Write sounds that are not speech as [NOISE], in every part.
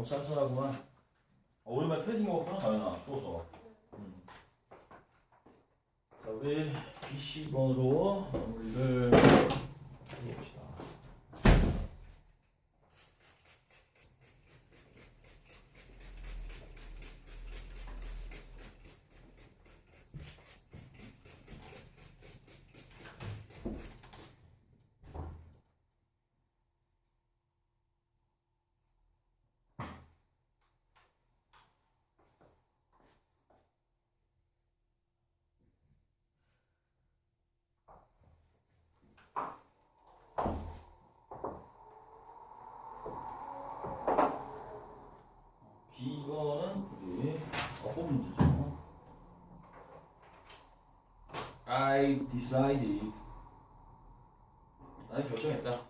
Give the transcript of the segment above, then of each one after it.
너무 쌀쌀하구만. 어, 오랜만에 패딩 입었구나, 가연아. 추워서. 음. 자, 우리 PC번으로 마무리를 해봅시다. B번은 우리 어법 문제죠. I decided. 나는 결정했다.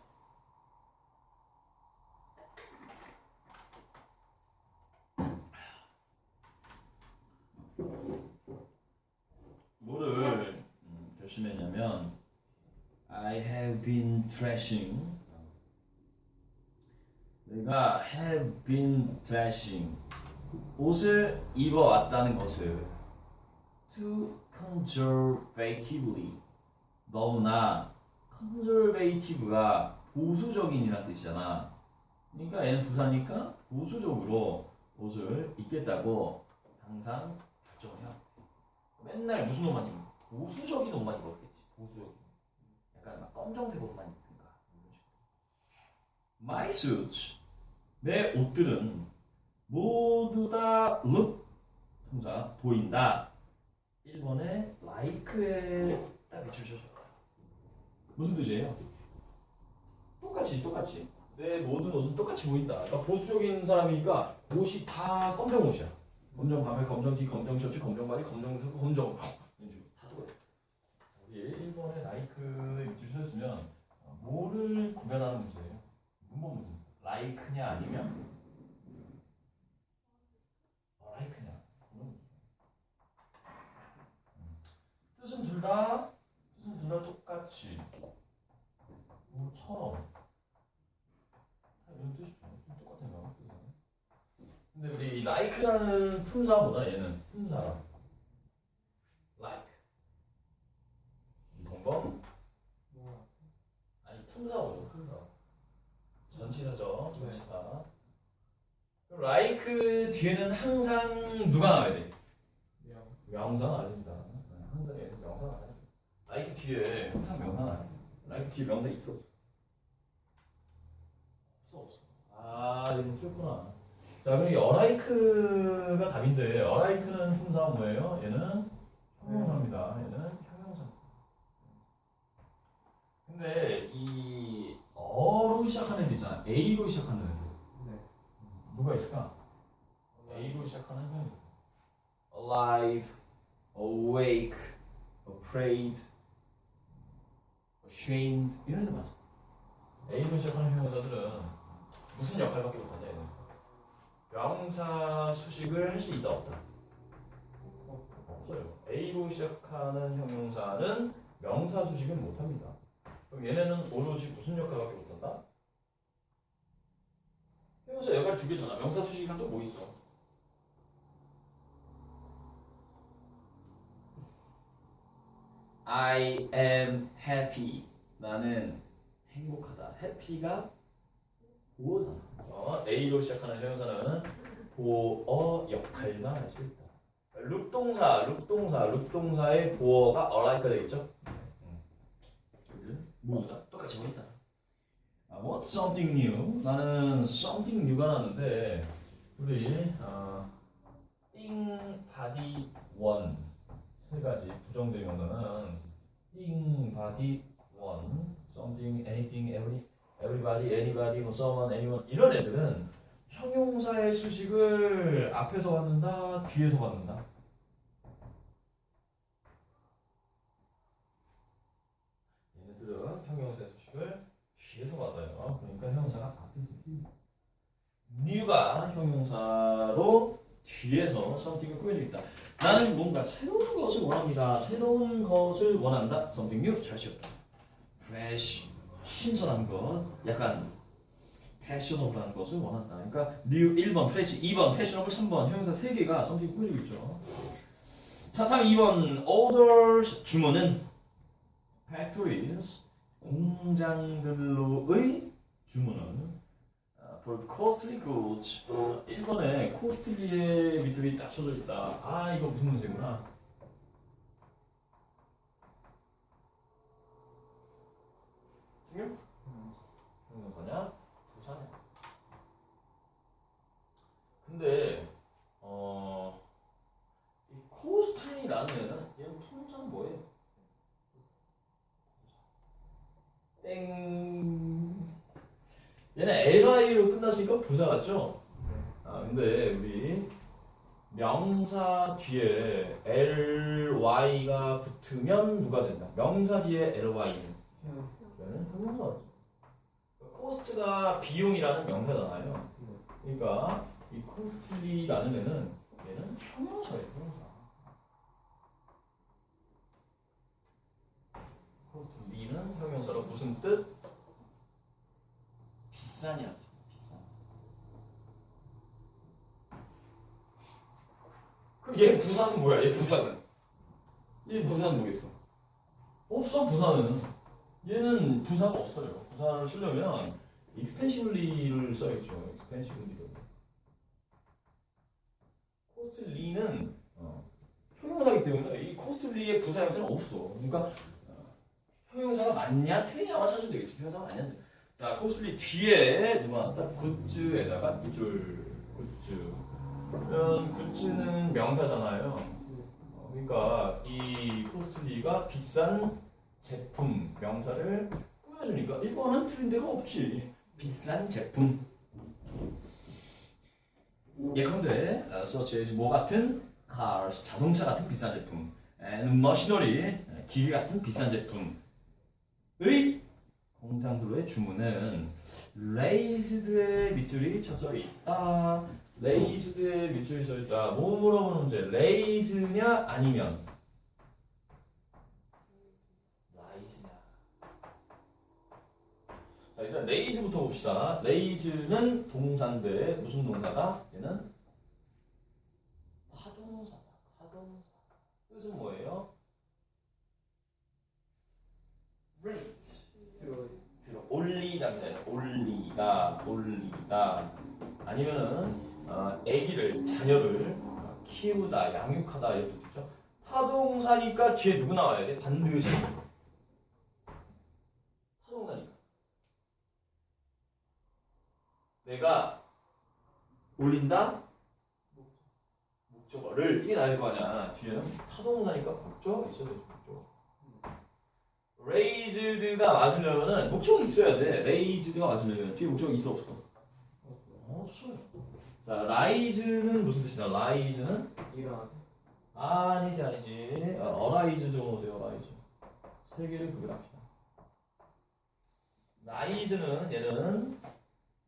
뭐를 음, 결심했냐면 I have been dressing. 내가 have been dressing. 옷을 입어왔다는 것을 to conservatively 너무나 conservative가 보수적인이라는 뜻이잖아. 그러니까 얘는 부사니까 보수적으로 옷을 입겠다고 항상 결정을 돼. 맨날 무슨 옷만 입는? 보수적인 옷만 입었겠지. 보수적인. 약간 막 검정색 옷만 입든가. My suits. 내 옷들은 모두 다 look 통사 보인다. 1번에 like에 딱 맞추셔서 무슨 뜻이에요? 똑같이 똑같이 내 모든 옷은 똑같이 보인다. 그러니까 보수적인 사람이니까 옷이 다 검정 옷이야. 검정 바지, 검정 티, 검정 셔츠, 검정 바지, 검정 색, 검정 이런 식으로 다 똑같아. 우리 1번에 라이크 입줄 쓰셨으면 뭐를 구별하는 문제예요? 문법 문제. 라이크냐 아니면 어, 라이크냐. 그런 문제. 음. 뜻은 둘 다, 뜻은 둘 다 똑같이. 뭐처럼. 다 이런 뜻이 똑같은가? 근데 우리 품사보다 얘는 품사라. like. 이성범? 아니 품사보다 품사. 전치사죠. 전치사. 그럼 like 뒤에는 항상 누가 나와야 돼? 명사가 아닙니다. 네, 항상 얘는 명사가 아니야. like 뒤에 항상 명사가 아니야. like 뒤에 명사 있어? 없어 없어. 아 이거 틀렸구나. 자 그럼 이 어라이크가 답인데 어라이크는 품사 뭐예요? 얘는 형용사입니다. 얘는 형용사. 근데 이 어로 시작하는 애들 있잖아. A로 시작하는 애들. 누가 있을까? A로 시작하는 형용. Alive, awake, afraid, ashamed 이런 데 맞아. A로 시작하는 형용사들은 무슨 역할밖에 못하냐 얘는. 명사 수식을 할 수 있다 없다. 없어요. A로 시작하는 형용사는 명사 수식을 못합니다. 그럼 얘네는 오로지 무슨 역할밖에 못한다? 형용사 역할 두 개잖아. 명사 수식이랑 또 뭐 있어? I am happy. 나는 행복하다. happy가 보어잖아. 어, A로 시작하는 형용사는 보어 역할만 할 수 있다. 룩동사, 룩동사, 룩동사의 보어가 alike가 되겠죠? 음. 모두 다 똑같이 보인다. I want something new. 나는 something new가 나는데 우리 어, 띵 바디 원세 가지 부정된 명사는 띵 바디 원 something anything every everybody anybody 뭐 someone anyone 이런 애들은 형용사의 수식을 앞에서 갖는다 뒤에서 갖는다. 얘네들은 형용사의 수식을 뒤에서 받아요. 그러니까 형용사가 앞에서 띄웁니다. new가 형용사로 뒤에서 something을 꾸며져 있다. 나는 뭔가 새로운 것을 원합니다. 새로운 것을 원한다. something new 잘 씌웠다. fresh 신선한 것, 약간 패셔너블한 것을 원한다. 그러니까 new 1번 패시, 2번 패셔너블, 3번 형용사 3개가 성격이 꾸미고 있죠. 자, 다음 2번 orders 주문은 factories 공장들로의 주문은 아, for costly goods 어, 1번에 costly의 밑줄이 딱 쳐져 있다. 아 이거 무슨 문제구나. 지금 형용사냐 부사냐. 근데 어. 이 애는 얘는 통장 뭐예요? 땡. 얘는 li로 끝났으니까 부사 같죠? 아 근데 우리 명사 뒤에 ly가 붙으면 누가 된다? 명사 뒤에 ly는 얘는 형용사죠. 코스트가 비용이라는 명사잖아요. 그러니까 이 costly라는 애는 얘는 형용사예요. 형용사. costly는 형용사로 무슨 뜻? 비싸냐? 비싸. 그럼 얘 부사는 뭐야? 얘 부사는? 얘 부사는 뭐겠어? 없어 부사는. 얘는 부사가 없어요. 부사를 쓰려면 extensively를 써야죠. extensively를. costly는 어, 형용사기 때문에 이 costly의 부사 형태는 없어. 그러니까 어, 형용사가 맞냐 틀리냐만 찾으면 되겠지. 형용사가 맞냐. 자, costly 뒤에 누가 나왔다? 굿즈에다가 밑줄 굿즈. 그러면 굿즈는 명사잖아요. 어, 그러니까 이 costly가 비싼 제품 명사를 꾸며주니까 1번은 틀린 데가 없지. 비싼 제품. 예컨대 어, such as 뭐 같은 cars 자동차 같은 비싼 제품 and machinery 기계 같은 비싼 제품의 공장들로의 주문은 raised의 밑줄이 쳐져 있다. raised의 밑줄이 쳐 있다. 뭐 물어보는 문제? raise냐 아니면 raise냐. 자 일단 raise부터 봅시다. raise는 동사인데 무슨 동사다? 얘는 타동사다. 타동사. 뜻은 뭐예요? raise. 들어 올리다입니다. 올리다, 올리다. 아니면은 어, 아기를 자녀를 어, 키우다, 양육하다 이렇게 되죠. 타동사니까 뒤에 누구 나와야 돼? 반드시 타동사니까. 내가 올린다 목적어를 이게 나을 거 아니야. 뒤에는 타동사니까 목적 있어야 돼. 목적. raised가 맞으려면은 목적이 있어야 돼. raised가 맞으려면 뒤에 목적이 있어 없어? 없어요. 자, rise는 무슨 뜻이냐? rise는 일어나 아니지 아니지. 어, arise 좀 오세요. arise. 세 개를 구별합시다. rise는 얘는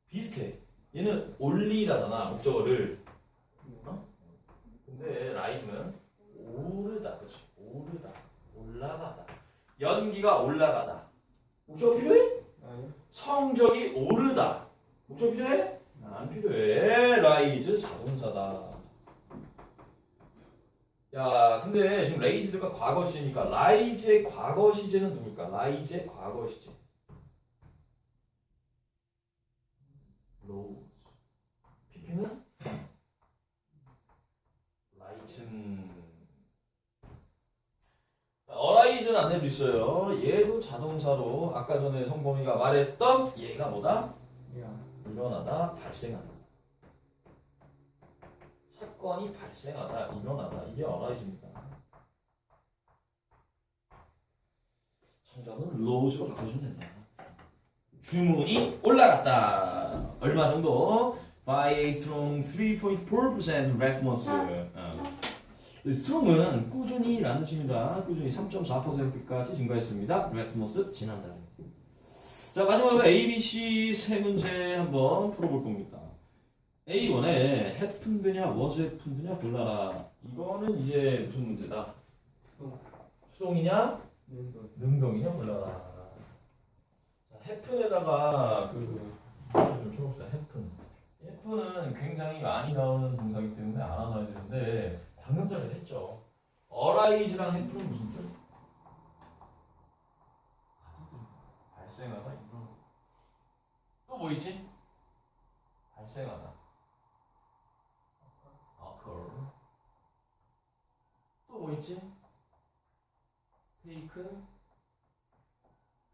비슷해. 얘는 올리다잖아 목적어를. 어? 근데 rise는 오르다, 그렇지? 오르다, 올라가다. 연기가 올라가다. 목적어 필요해? 아니 성적이 오르다. 목적 필요해? 안 필요해. 라이즈 자동사다. 야, 근데 지금 레이즈가 과거 시제니까 라이즈의 과거 시제는 누굴까? 라이즈의 과거 시제. 로 즈. PP는 라이즈는 어라이즈는 안 해도 있어요. 얘도 자동사로 아까 전에 성범이가 말했던 얘가 뭐다? 일어나 일어나다, 발생하다. 사건이 발생하다, 일어나다. 이게 어라이즈입니다. 정답은 로즈로 바꿔주면 된다. 주문이 올라갔다. 얼마 정도? by a strong 3.4% response. 어. strong은 꾸준히 라는 뜻입니다. 꾸준히 3.4%까지 증가했습니다. response 지난달. 자 마지막으로 A, B, C 세 문제 한번 풀어볼 겁니다. A1에 had 푼드냐 was had 푼드냐 골라라. 이거는 이제 무슨 문제다? 수동이냐 능동이냐 골라라. 자, 해픈에다가 그, 그, 좀 쳐봅시다. 해픈. 1분은 굉장히 많이 나오는 동사이기 때문에 알아놔야 되는데 방금 전에 했죠. 어라이즈랑 해프는 무슨 뜻? 발생하다 이런 또 뭐 있지? 발생하다 occur 또뭐 있지? take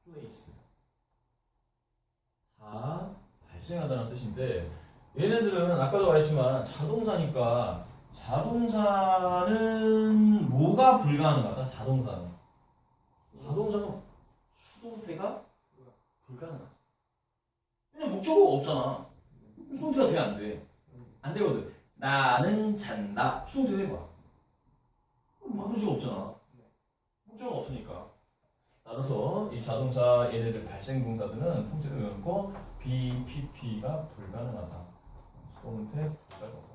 place 다 발생하다는 뜻인데 얘네들은 아까도 말했지만 자동사니까 자동사는 뭐가 불가능하다? 자동사는 자동사는 수동태가 불가능하다. 왜냐 목적어가 없잖아. 수동태가 돼 안 돼? 안 되거든. 나는 잔다. 수동태 해봐. 바꿀 수가 없잖아. 목적어가 없으니까. 따라서 이 자동사 얘네들 발생 동사들은 통째로 외우고 BPP가 불가능하다. 수동태 불가능하다.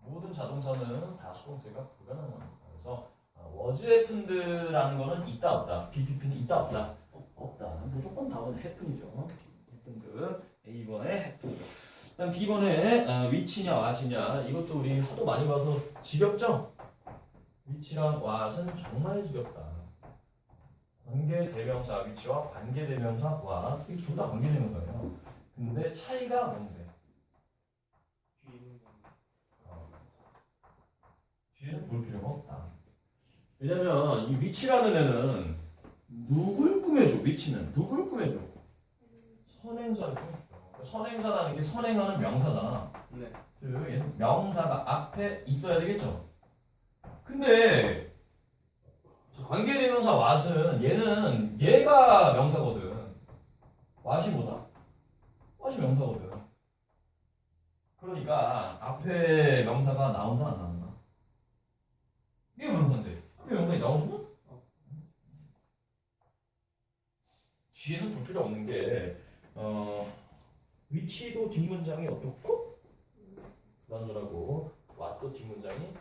모든 자동사는 다 수동태가 불가능합니다. 그래서 워즈 해픈드라는 거는 있다 없다. BPP는 있다 없다. 어, 없다. 무조건 답은 해픈이죠. 해픈드. A번에 해픈드. 그다음 B번에 아, 위치냐 왓이냐 이것도 우리 하도 많이 봐서 지겹죠? 위치랑 왓은 정말 지겹다. 관계 대명사 위치와 관계 대명사 와 이게 둘 다 관계 대명사예요. 근데 차이가 뭔데? 어, 뒤에는 볼 필요가 없다. 왜냐면 이 위치라는 애는 누굴 꾸며줘? 위치는 누굴 꾸며줘? 선행사를 꾸며줘. 선행사라는 게 선행하는 명사잖아. 네. 그 얘는 명사가 앞에 있어야 되겠죠. 근데 저 관계대명사 왓은 얘는 얘가 명사거든. 왓이 뭐다? 왓이 명사거든. 그러니까 앞에 명사가 나온다 안 나온다? 이게 명사인데 앞에 명사가 나오면 뒤에는 볼 필요 없는 게 어, 위치도 뒷문장이 어떻고 불안전하고 왓도 뒷문장이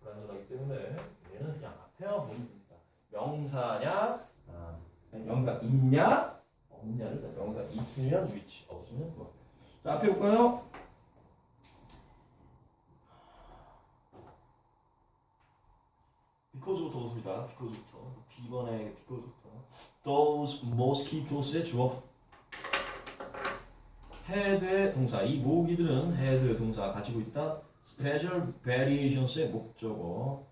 불안전하기 때문에 얘는 그냥 앞에만 보면 됩니다. 명사냐, 아, 명사 있냐, 없냐를 명사 있으면 위치, 없으면 뭐. 자 앞에 볼까요? 비코즈부터 보습니다. 비코즈부터. B번에 비코즈부터. Those mosquitos의 주어. 헤드의 동사 이 모기들은 헤드의 동사 가지고 있다. special variations의 목적어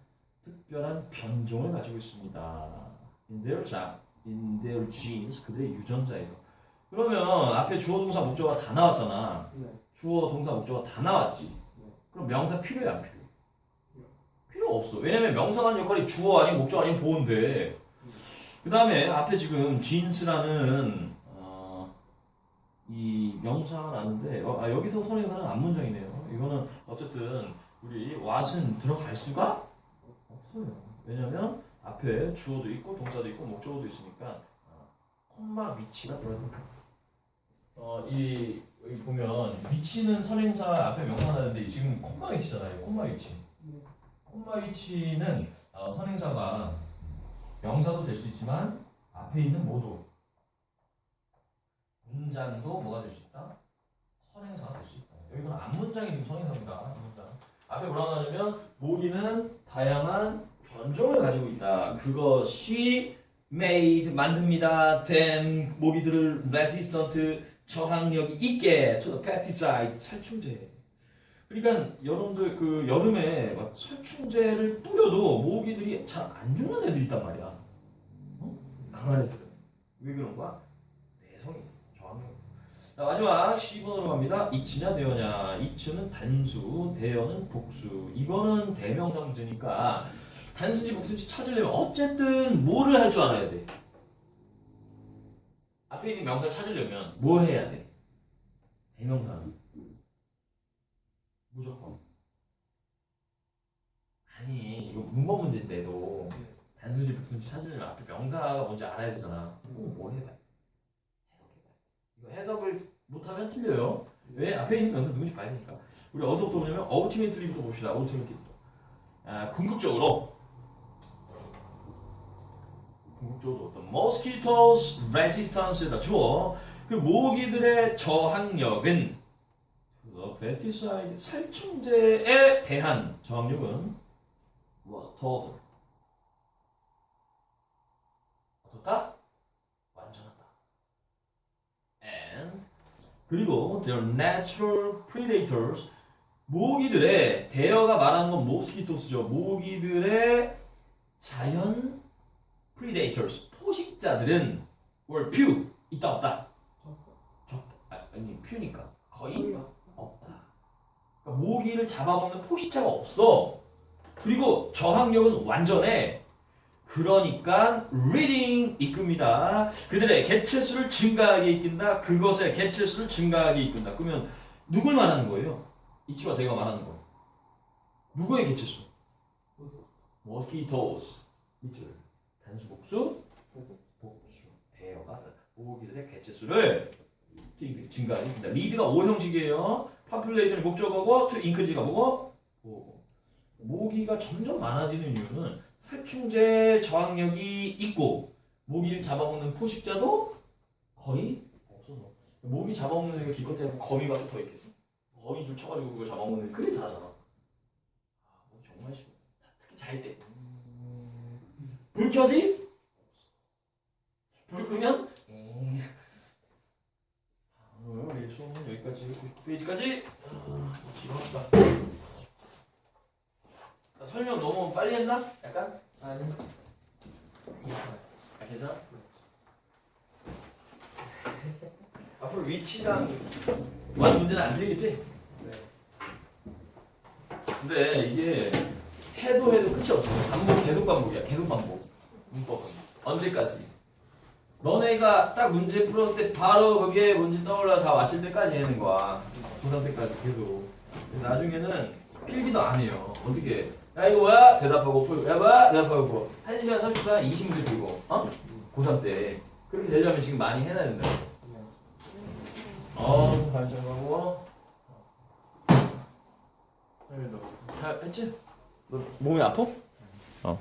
특별한 변종을 가지고 있습니다. in their 자, in their genes 그들의 유전자에서. 그러면 앞에 주어 동사 목적어가 다 나왔잖아. 네. 주어 동사 목적어가 다 나왔지. 네. 그럼 명사 필요해 안 필요해? 필요 없어. 왜냐면 명사가 하는 역할이 주어 아닌 목적 아닌 보호인데. 그 다음에 앞에 지금 jeans라는 어, 이 명사가 나는데 어, 아, 여기서 선행사는 앞문장이네요. 이거는 어쨌든 우리 what은 들어갈 수가 없어요. 왜냐면 앞에 주어도 있고 동사도 있고 목적어도 있으니까 어, 콤마 위치가 들어가는 거예요. 어, 이 여기 보면 위치는 선행사 앞에 명사 나는데 지금 콤마 위치잖아요. 콤마 위치. 네. 콤마 위치는 어, 선행사가 명사도 될 수 있지만 앞에 있는 모두 문장도 뭐가 될 수 있다? 선행사가 될 수 있다. 여기서는 앞문장이 지금 선행사입니다. 앞문장. 앞에 뭐라고 하냐면 모기는 다양한 변종을 가지고 있다. 그것이 made 만듭니다. then 모기들을 resistant 저항력이 있게 to the pesticide 살충제. 그러니까 여러분들 그 여름에 막 살충제를 뿌려도 모기들이 잘 안 죽는 애들이 있단 말이야. 어? 강한 애들. 왜 그런 거야? 내성이 있어. 저항력이 있어. 자 마지막 10번으로 갑니다. 이치냐 대어냐. 이치는 단수, 대어는 복수. 이거는 대명사 문제니까 단수지 복수지 찾으려면 어쨌든 뭐를 할 줄 알아야 돼. 앞에 있는 명사를 찾으려면 뭐 해야 돼? 대명사는 무조건. 아니 이거 문법 문제인데도 단수지 복수지 찾으려면 앞에 명사가 뭔지 알아야 되잖아. 그럼 뭘 해봐? 해석해봐. 이거 해석을 못하면 틀려요. 왜 앞에 있는 명사 누군지 봐야 되니까. 우리 어디서부터 보냐면 ultimately부터 봅시다. ultimately부터. 아, 궁극적으로 궁극적으로 어떤 mosquitoes resistance다 주어 그 모기들의 저항력은 pesticide 살충제에 대한 저항력은 was total 어떻다? 완전하다. And 그리고 their natural predators 모기들의 대어가 말하는 건 모스키토스죠. 모기들의 자연 predators 포식자들은 were few 있다 없다 적다 아, 아니 few니까 거의 없다. 그러니까 모기를 잡아먹는 포식자가 없어. 그리고 저항력은 완전해. 그러니까 reading 이끕니다. 그들의 개체수를 증가하게 이끈다. 그것의 개체수를 증가하게 이끈다. 그러면 누굴 말하는 거예요? 이치와 대가 말하는 거. 누구의 개체수? mosquitoes. 밑줄. 단수 복수. 복수. 대어가 모기들의 개체수를 증가하게 이끈다. 리드가 O 형식이에요. Population이 목적어고 to increase가 뭐고? 보고. 모기가 점점 많아지는 이유는 살충제 저항력이 있고 모기를 잡아먹는 포식자도 거의 없어서 모기 잡아먹는 애가 기껏 해야 거미가 붙어 있겠어 거미 줄 쳐가지고 그걸 잡아먹는 애 그게 다잖아 아, 뭐 정말 싫어 특히 잘때 불 켜지? 불 끄면? 에이. 아, 오늘 우리 수업은 여기까지 9 페이지까지 아, 지루하다 나 설명 너무 빨리 했나? 약간? 아니. 아, 괜찮아? [LAUGHS] 앞으로 위치랑 완 문제는 안 되겠지? 근데 이게 해도 해도 끝이 없어. 반복, 계속 반복이야. 계속 반복. 문법. 언제까지? 너네가 딱 문제 풀었을 때 바로 거기에 문제 떠올라 다 맞힐 때까지 하는 거야. 고3 때까지 계속. 나중에는 필기도 안 해요. 어떻게 해? 야 이거 뭐야? 대답하고 풀고 야 뭐야? 대답하고 풀고 1시간 30분 20문제 풀고 어? 고3 때 그렇게 되려면 지금 많이 해놔야 된다 어 반성하고 잘 했지? 너 몸이 아파? 어